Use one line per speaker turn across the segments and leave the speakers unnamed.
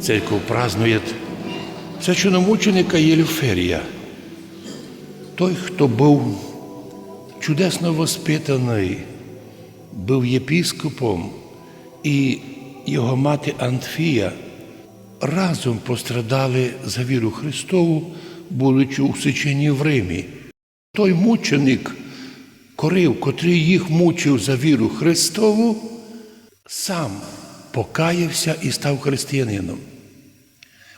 Церковь празднует священномученика Єлюферія. Той, хто був чудесно воспитаний, був єпіскопом, і його мати Антфія разом пострадали за віру Христову, будучи усечені в Римі. Той мученик, корив, котрий їх мучив за віру Христову, сам покаявся і став християнином.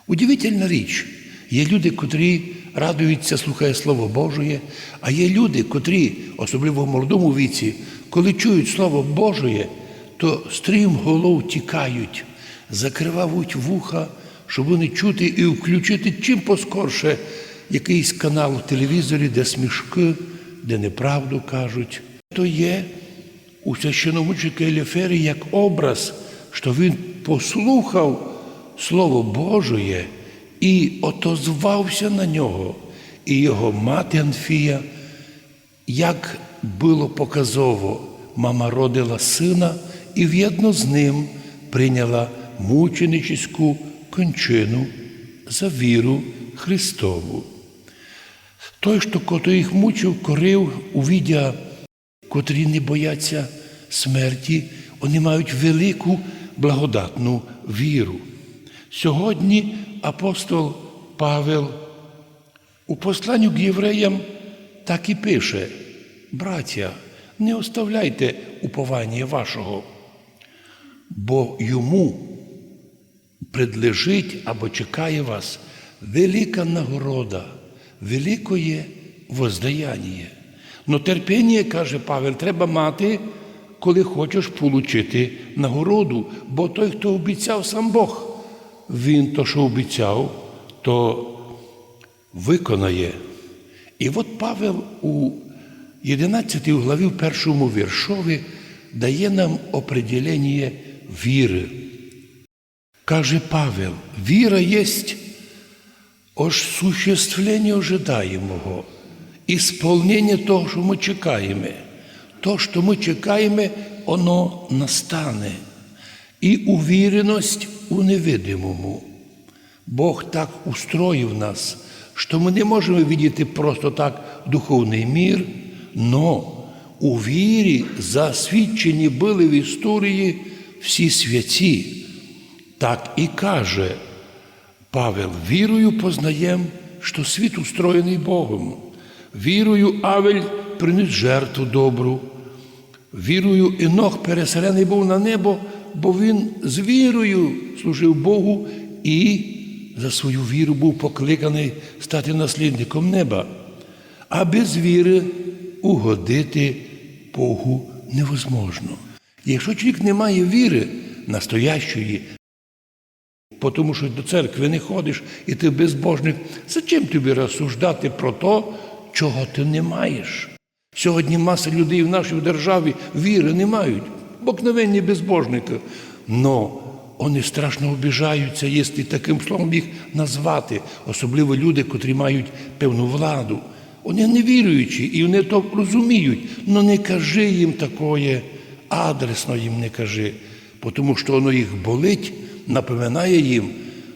Удивительна річ, є люди, котрі радуються, слухає Слово Божє, а є люди, котрі, особливо в молодому віці, коли чують Слово Божє, то стрім голов тікають, закривають вуха, щоб вони чути і включити чим поскорше якийсь канал в телевізорі, де смішки, де неправду кажуть. То є у священомучника Еліфері як образ, що він послухав Слово Божє і отозвався на нього. І його мати Анфія, як було показово, мама родила сина і в'єдно з ним прийняла мученическу кончину за віру Христову. Той, що кото їх мучив, корив, увідя, котрі не бояться смерті, вони мають велику благодатну віру. Сьогодні апостол Павел у посланню к євреям так і пише: браття, не оставляйте уповання вашого, бо йому предлежить або чекає вас велика нагорода, великое воздаяння. Но терпіння, каже Павел, треба мати, коли хочеш отримати нагороду, бо той, хто обіцяв сам Бог, він то, що обіцяв, то виконає. І от Павел у 11 главі в першому віршові дає нам определення віри. Каже Павел, віра єсть осуществлення ожидаємого, ісполнення того, що ми чекаємо. То, що ми чекаємо, воно настане. І увіреність у невидимому. Бог так устроїв нас, що ми не можемо видіти просто так духовний мір, но у вірі засвідчені були в історії всі святі. Так і каже Павел, вірою познаєм, що світ устроєний Богом. Вірою Авель приніс жертву добру. Вірою Інох переселений був на небо, бо він з вірою служив Богу і за свою віру був покликаний стати наслідником неба. А без віри угодити Богу невозможно. Якщо чоловік не має віри настоящої, тому що до церкви не ходиш і ти безбожник, зачем тобі розсуждати про те, чого ти не маєш? Сьогодні маса людей в нашій державі віри не мають, обикновенні безбожники. Но вони страшно обіжаються, якщо таким словом їх назвати, особливо люди, котрі мають певну владу. Вони не віруючі і вони то розуміють, але не кажи їм такое, адресно їм не кажи, тому що воно їх болить, напоминає їм,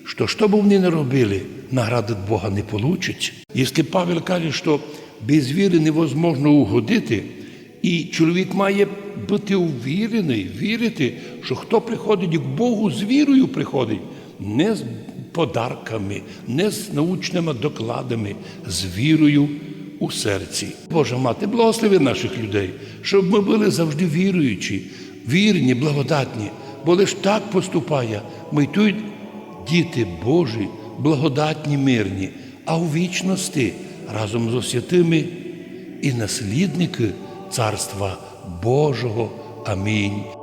що що б вони не робили, награди Бога не получить. Якщо Павел каже, що без віри невозможно угодити, і чоловік має бути увірений, вірити, що хто приходить к Богу з вірою приходить, не з подарками, не з научними докладами, з вірою у серці. Боже мати, благослови наших людей, щоб ми були завжди віруючі, вірні, благодатні, бо лиш так поступає, ми тут діти Божі, благодатні, мирні, а у вічності разом з освятими і наслідники Царства Божого. Амінь.